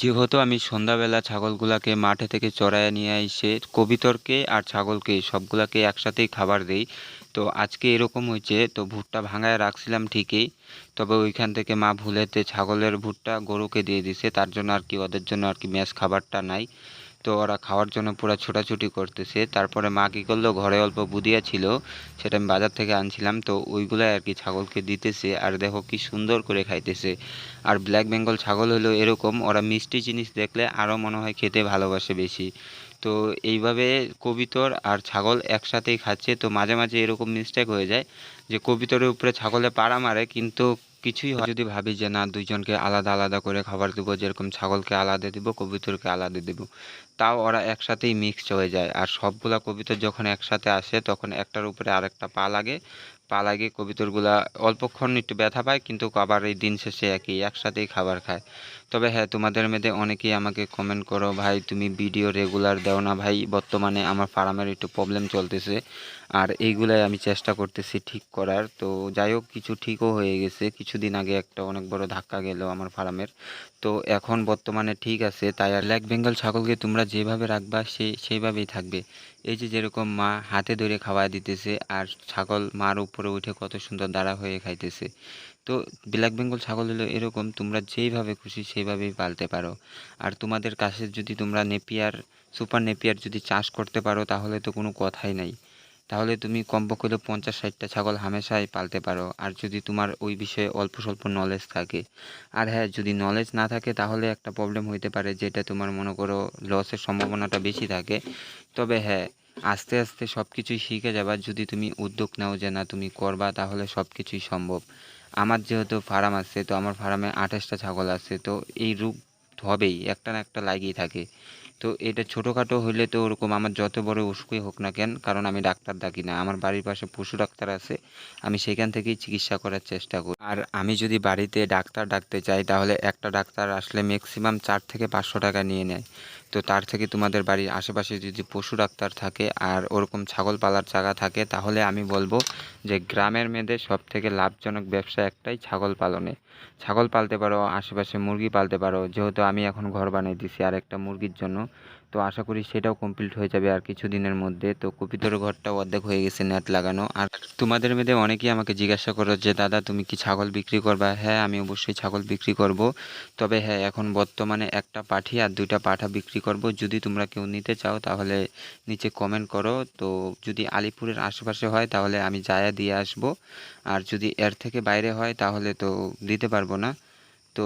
যেহেতু আমি সন্ধ্যাবেলা ছাগলগুলাকে মাঠে থেকে চড়ায় নিয়ে এসে কবিতরকে আর ছাগলকে সবগুলাকে একসাথেই খাবার দেই, তো আজকে এরকম হয়েছে, তো ভুট্টা ভাঙায় রাখছিলাম ঠিকই, তবে ওইখান থেকে মা ভুলেতে ছাগলের ভুট্টা গরুকে দিয়ে দিছে, তার জন্য আর কি, ওদের জন্য আর কি ম্যাচ খাবারটা নাই। তো ওরা খাওয়ার জন্য পুরো ছোটাছুটি করতেছে। তারপরে মা কী করল? ঘরে অল্প বুদিয়া ছিল, সেটা আমি বাজার থেকে আনছিলাম। তো ওইগুলাই আর কি ছাগলকে দিতেছে, আর দেখো কি সুন্দর করে খাইতেছে। আর ব্ল্যাক বেঙ্গল ছাগল হলো এরকম, ওরা মিষ্টি জিনিস দেখলে আরও মনে হয় খেতে ভালোবাসে বেশি। তো এইভাবে কবিতর আর ছাগল একসাথেই খাচ্ছে, তো মাঝে মাঝে এরকম মিস্টেক হয়ে যায় যে কবিতরের উপরে ছাগলে পাড়া মারে, কিন্তু কিছুই হয়। যদি ভাবি যে, না, দুইজনকে আলাদা আলাদা করে খাবার দেবো, যেরকম ছাগলকে আলাদা দেবো, কবিতরকে আলাদা দেবো, তাও ওরা একসাথেই মিক্সড হয়ে যায়। আর সবগুলা কবিতর যখন একসাথে আসে, তখন একটার উপরে আরেকটা পা লাগে। পা লাগে কবিতরগুলা অল্পক্ষণ একটু ব্যথা পায়, কিন্তু আবার এই দিন শেষে একই একসাথেই খাবার খায়। তবে হ্যাঁ তোমাদের মধ্যে অনেকেই আমাকে কমেন্ট করো, ভাই, তুমি ভিডিও রেগুলার দাও না ভাই, বর্তমানে আমার ফার্মের একটু প্রবলেম চলতেছে, আর এইগুলাই আমি চেষ্টা করতেছি ঠিক করার। তো যাই হোক, কিছু ঠিকও হয়ে গেছে। কিছুদিন আগে একটা অনেক বড় ধাক্কা গেল আমার ফার্মের তো এখন বর্তমানে ঠিক আছে, তাই আর ব্ল্যাক বেঙ্গল ছাগলকে তোমরা যেভাবে রাখবা, সে, সেইভাবেই থাকবে। এই যে যেরকম মা হাতে ধরে খাওয়া দিতেছে, আর ছাগল মার উপরে উঠে কত সুন্দর দাঁড়া হয়ে খাইতেছে। তো ব্ল্যাক বেঙ্গল ছাগল হলো এরকম, তোমরা যেইভাবে খুশি সেইভাবেই পালতে পারো। আর তোমাদের কাছে যদি তোমরা নেপিয়ার, সুপার নেপিয়ার যদি চাষ করতে পারো, তাহলে তো কোনো কথাই নাই। তাহলে তুমি কমপক্ষে হলেও পঞ্চাশ ষাটটা ছাগল হামেশাই পালতে পারো। আর যদি তোমার ওই বিষয়ে অল্প স্বল্প নলেজ থাকে। আর হ্যাঁ যদি নলেজ না থাকে, তাহলে একটা প্রবলেম হইতে পারে, যেটা তোমার মনে করো লসের সম্ভাবনাটা বেশি থাকে। তবে হ্যাঁ আস্তে আস্তে সব কিছুই শিখে যাবা। যদি তুমি উদ্যোগ নাও যে না, তুমি করবা, তাহলে সব কিছুই সম্ভব। আমার যেহেতু ফার্ম আছে, তো আমার ফার্মে আঠাশটা ছাগল আছে, তো এই রূপ হবেই একটা না একটা লাগিয়ে থাকে। তো এটা ছোটোখাটো হইলে তো ওরকম আমার যত বড় অসুখই হোক না কেন, কারণ আমি ডাক্তার ডাকি না। আমার বাড়ির পাশে পশু ডাক্তার আছে, আমি সেখান থেকেই চিকিৎসা করার চেষ্টা করি। আর আমি যদি বাড়িতে ডাক্তার ডাকতে চাই, তাহলে একটা ডাক্তার আসলে ম্যাক্সিমাম চার থেকে পাঁচশো টাকা নিয়ে নেয়। তো তার থেকে তোমাদের বাড়ির আশেপাশে যদি পশু ডাক্তার থাকে আর ওরকম ছাগল পালার জায়গা থাকে, তাহলে আমি বলব যে গ্রামের মেয়েদের সব থেকে লাভজনক ব্যবসা একটাই ছাগল পালনে। ছাগল পালতে পারো, আশেপাশে মুরগি পালতে পারো, যেহেতু আমি এখন ঘর বানিয়ে দিছি আর একটা মুরগির জন্য। তো আশা করি সেটাও কমপ্লিট হয়ে যাবে আর কিছু দিনের মধ্যে। তো কপিতর ঘরটাও অর্ধেক হয়ে গেছে নেট লাগানো। আর তোমাদের মধ্যে অনেকেই আমাকে জিজ্ঞাসা করো যে, দাদা, তুমি কি ছাগল বিক্রি করবা? হ্যাঁ আমি অবশ্যই ছাগল বিক্রি করব। তবে হ্যাঁ এখন বর্তমানে একটা পাঠি আর দুইটা পাঠা বিক্রি করব। যদি তোমরা কেউ নিতে চাও, তাহলে নিচে কমেন্ট করো। তো যদি আলিপুরের আশেপাশে হয়, তাহলে আমি যায়া দিয়ে আসব। আর যদি এর থেকে বাইরে হয়, তাহলে তো দিতে পারব না। তো